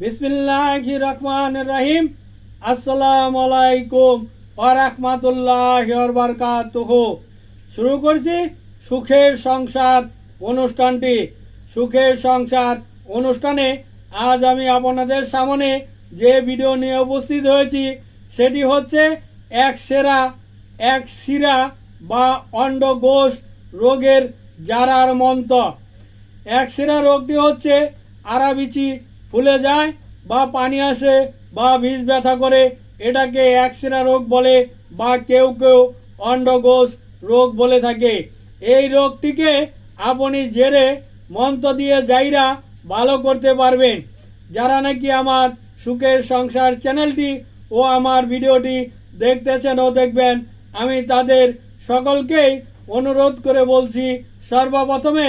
বিসমিল্লাহ রহমান রহিম। আসসালামু আলাইকুম ওয়া রাহমাতুল্লাহি ওয়া বারাকাতুহু। শুরু করছি সুখের সংসার অনুষ্ঠানটি। সুখের সংসার অনুষ্ঠানে আজ আমি আপনাদের সামনে যে ভিডিও নিয়ে উপস্থিত হয়েছি, সেটি হচ্ছে এক সেরা, এক শিরা বা অন্ডগোষ রোগের জারার মন্ত্র। একসেরা রোগটি হচ্ছে আরাবিচি ফুলে যায়, বা পানি আসে, বা বীজ ব্যথা করে, এটাকে একসেরা রোগ বলে, বা কেউ কেউ অন্ডকোষ রোগ বলে থাকে। এই রোগটিকে আপনি জেরে মন্ত্র দিয়ে যাইরা ভালো করতে পারবেন। যারা নাকি আমার সুখের সংসার চ্যানেলটি ও আমার ভিডিওটি দেখতেছেন ও দেখবেন, আমি তাদের সকলকেই অনুরোধ করে বলছি, সর্বপ্রথমে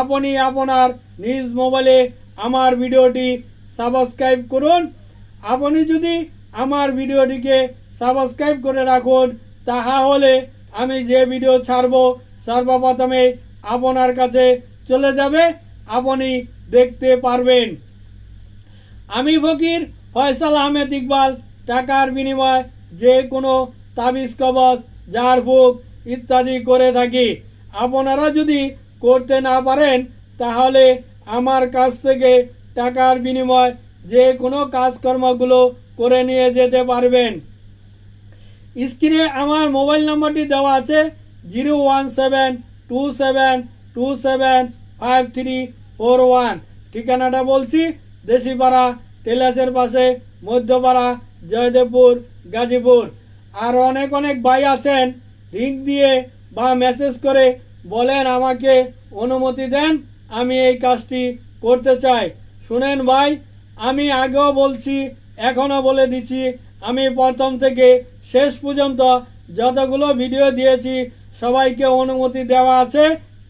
আপনি আপনার নিজ মোবাইলে আমার ভিডিওটি সাবস্ক্রাইব করুন। আপনি যদি আমার ভিডিওটিকে সাবস্ক্রাইব করে রাখুন তাহা হলে আমি যে ভিডিও ছাড়ব, সর্বপ্রথমে আপনার কাছে চলে যাবে। আপনি দেখতে পারবেন। আমি ফকির ফয়সাল আহমেদ ইকবাল, টাকার বিনিময় যে কোনো তাবিজ কবচ ঝাড়ফুঁক ইত্যাদি করে থাকি। আপনারা যদি করতে না পারেন, তাহলে আমার কাছ থেকে টাকার বিনিময় যে কোনো কাজকর্মগুলো করে নিয়ে যেতে পারবেন। স্ক্রিনে আমার মোবাইল নম্বরটি দেওয়া আছে zero one seven two seven two seven five three four one. ঠিকানাটা বলছি, দেশিপাড়া, টেলাসের পাশে, মধ্যপাড়া, জয়দেবপুর, গাজীপুর। আর অনেক অনেক ভাই আছেন লিঙ্ক দিয়ে বা মেসেজ করে বলেন, আমাকে অনুমতি দেন। আমি এই কাজটি করতে চাই। শুনেন ভাই, আমি আগেও বলছি, এখনও বলে দিচ্ছি, আমি প্রথম থেকে শেষ পর্যন্ত যতগুলো ভিডিও দিয়েছি, সবাইকে অনুমতি দেওয়া আছে।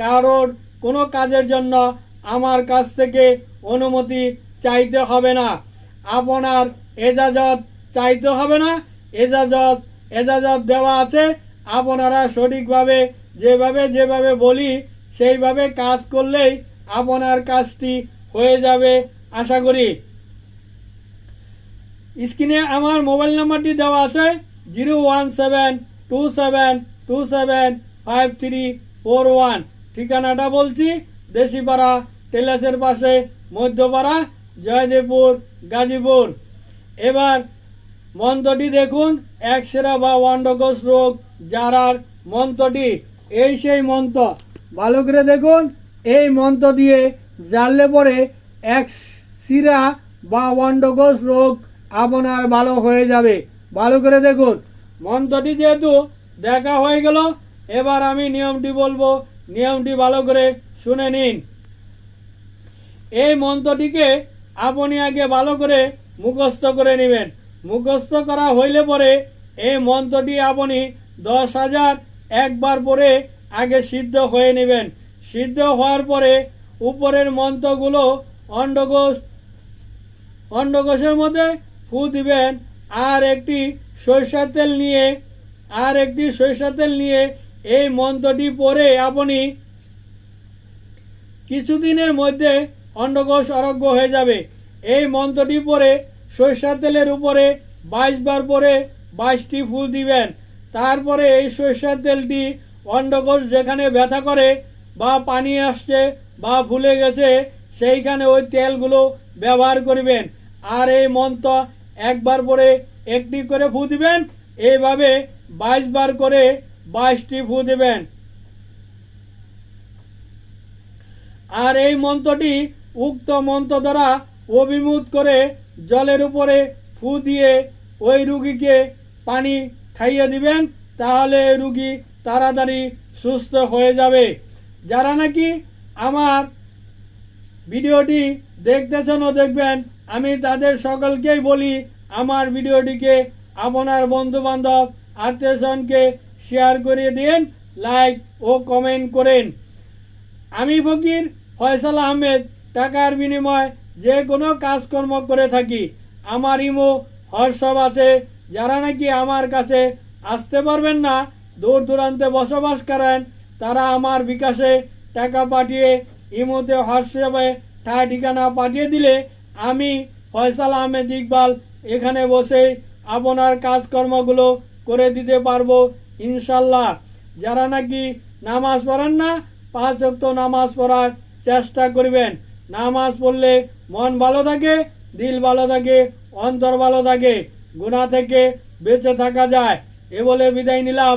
কারোর কোনো কাজের জন্য আমার কাছ থেকে অনুমতি চাইতে হবে না। আপনার এজাজত চাইতে হবে না। এজাজত এজাজত দেওয়া আছে। আপনারা সঠিকভাবে যেভাবে যেভাবে বলি সেইভাবে কাজ করলেই আপনার কাজটি হয়ে যাবে, আশা করি। স্ক্রিনে আমার মোবাইল নাম্বারটি দেওয়া আছে, zero one seven two seven two seven five three four one. ঠিকানাটা বলছি, দেশিপাড়া, টেলাসের পাশে, মধ্যপাড়া, জয়দেবপুর, গাজীপুর। এবার মন্ত্রটি দেখুন, এক সেরা বা ওয়ান্ডকোষ রোগ, যারার মন্ত্রটি, এই সেই মন্ত্র। ভালো করে দেখুন। এই মন্ত্র দিয়ে জানলে পরে এক শিরা বা ওয়ান্ডকোষ রোগ আপনার ভালো হয়ে যাবে। ভালো করে দেখুন। মন্ত্রটি যেহেতু দেখা হয়ে গেল, এবার আমি নিয়মটি বলব। নিয়মটি ভালো করে শুনে নিন। এই মন্ত্রটিকে আপনি আগে ভালো করে মুখস্থ করে নেবেন। মুখস্থ করা হইলে পরে এই মন্ত্রটি আপনি দশ হাজার একবার পরে আগে সিদ্ধ হয়ে নেবেন। সিদ্ধ হওয়ার পরে উপরের মন্ত্রগুলো অন্ডকোষ, অন্ডকোষের মধ্যে ফু দিবেন আর একটি সরিষার তেল নিয়ে, আর একটি সরিষার তেল নিয়ে এই মন্ত্রটি পরে আপনি কিছুদিনের মধ্যে অন্ডকোষ আরোগ্য হয়ে যাবে। এই মন্ত্রটি পরে সরিষার তেলের উপরে বাইশ বার পরে বাইশটি ফুল দিবেন। তারপরে এই সরিষার তেলটি অন্ডকোষ যেখানে ব্যথা করে বা পানি আসছে বা ফুলে গেছে, সেইখানে ওই তেলগুলো ব্যবহার করবেন। আর এই মন্ত্র একবার পরে একটি করে ফু দিবেন, এইভাবে বাইশ বার করে বাইশটি ফু দেবেন। আর এই মন্ত্রটি উক্ত মন্ত্র দ্বারা অভিমুখ করে জলের উপরে ফু দিয়ে ওই রুগীকে পানি খাইয়ে দিবেন, তাহলে রুগী তাড়াতাড়ি সুস্থ হয়ে যাবে। যারা নাকি আমার ভিডিওটি দেখতেছেন ও দেখবেন, আমি তাদের সকলকেই বলি, আমার ভিডিওটিকে আপনার বন্ধু বান্ধব আত্মীয়স্বজনকে শেয়ার করে দিন লাইক ও কমেন্ট করেন। আমি ফকির ফয়সাল আহমেদ, টাকার বিনিময় যে কোনো কাজকর্ম করে থাকি। আমার ইমো, হোয়াটসঅ্যাপ আছে, যারা নাকি আমার কাছে আসতে পারবেন না দূর দূরান্তে বসবাস করেন, তারা আমার বিকাশে টাকা পাঠিয়ে ইমোতে হোয়াটসঅ্যাপে ঠায় ঠিকানা পাঠিয়ে দিলে আমি ফয়সাল আহমেদ ইকবাল এখানে বসে আপনার কাজকর্মগুলো করে দিতে পারব, ইনশাল্লাহ। যারা নাকি নামাজ পড়েন না, পাঁচ ওয়াক্ত নামাজ পড়ার চেষ্টা করবেন। নামাজ পড়লে মন ভালো থাকে, দিল ভালো থাকে, অন্তর ভালো থাকে গুণা থেকে বেঁচে থাকা যায়। এ বলে বিদায় নিলাম।